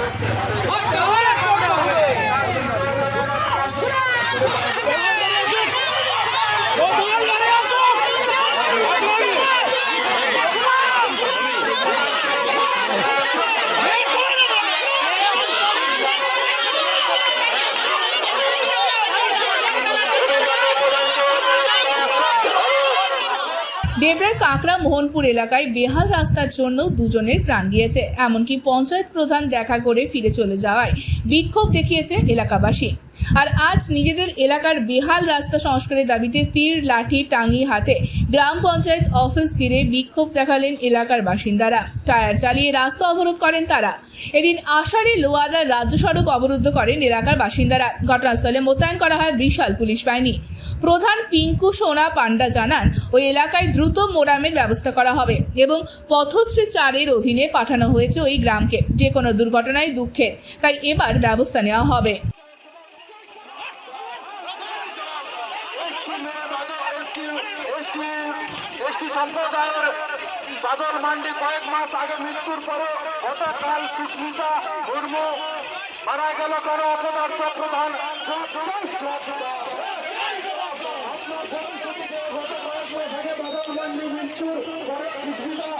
Thank you. দেবরার কাঁকড়া মোহনপুর এলাকায় বেহাল রাস্তার জন্য দুজনের প্রাণ গিয়েছে। এমনকি পঞ্চায়েত প্রধান দেখা করে ফিরে চলে যাওয়ায় বিক্ষোভ দেখিয়েছে এলাকাবাসী। আর আজ নিজেদের এলাকার বেহাল রাস্তা সংস্কারের দাবিতে তীর, লাঠি টাঙ্গি হাতে গ্রাম পঞ্চায়েত অফিস ঘিরে বিক্ষোভ দেখালেন এলাকার বাসিন্দারা। টায়ার চালিয়ে রাস্তা অবরোধ করেন তারা। এদিন আষাঢ়ে লোয়াদার রাজ্য সড়ক অবরুদ্ধ করেন এলাকার বাসিন্দারা। ঘটনাস্থলে মোতায়েন করা হয় বিশাল পুলিশ বাহিনী। প্রধান পিঙ্কু সোনা পান্ডা জানান, ওই এলাকায় দ্রুত মোরামের ব্যবস্থা করা হবে এবং পথশ্রী চারের অধীনে পাঠানো হয়েছে ওই গ্রামকে। যে কোনো দুর্ঘটনায় দুঃখের। তাই এবার ব্যবস্থা নেওয়া হবে। এসটি সম্প্রদায়ের বাদল মান্ডি কয়েক মাস আগে মৃত্যুর পরে গতকাল সুস্মিতা মুর্মু মারা গেল কেন অপদার্থ প্রধান মৃত্যুর